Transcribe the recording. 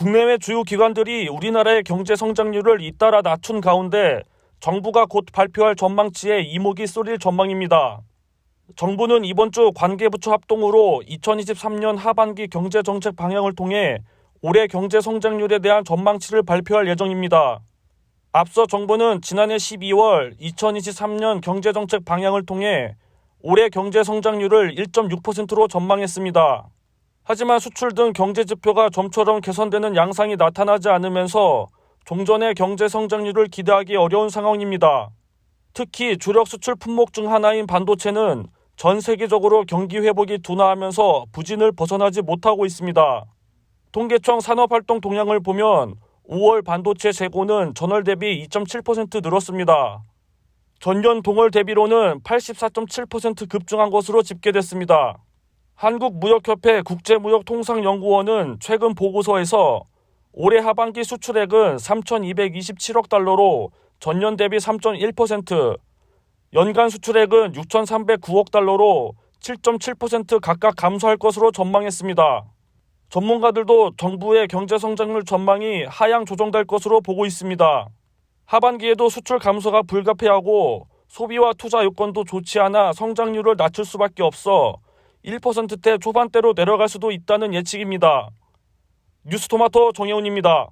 국내외 주요 기관들이 우리나라의 경제 성장률을 잇따라 낮춘 가운데 정부가 곧 발표할 전망치에 이목이 쏠릴 전망입니다. 정부는 이번 주 관계부처 합동으로 2023년 하반기 경제 정책 방향을 통해 올해 경제 성장률에 대한 전망치를 발표할 예정입니다. 앞서 정부는 지난해 12월 2023년 경제 정책 방향을 통해 올해 경제 성장률을 1.6%로 전망했습니다. 하지만 수출 등 경제 지표가 좀처럼 개선되는 양상이 나타나지 않으면서 종전의 경제 성장률을 기대하기 어려운 상황입니다. 특히 주력 수출 품목 중 하나인 반도체는 전 세계적으로 경기 회복이 둔화하면서 부진을 벗어나지 못하고 있습니다. 통계청 산업활동 동향을 보면 5월 반도체 재고는 전월 대비 2.7% 늘었습니다. 전년 동월 대비로는 84.7% 급증한 것으로 집계됐습니다. 한국무역협회 국제무역통상연구원은 최근 보고서에서 올해 하반기 수출액은 3,227억 달러로 전년 대비 3.1%, 연간 수출액은 6,309억 달러로 7.7% 각각 감소할 것으로 전망했습니다. 전문가들도 정부의 경제 성장률 전망이 하향 조정될 것으로 보고 있습니다. 하반기에도 수출 감소가 불가피하고 소비와 투자 요건도 좋지 않아 성장률을 낮출 수밖에 없어 1%대 초반대로 내려갈 수도 있다는 예측입니다. 뉴스토마토 정혜훈입니다.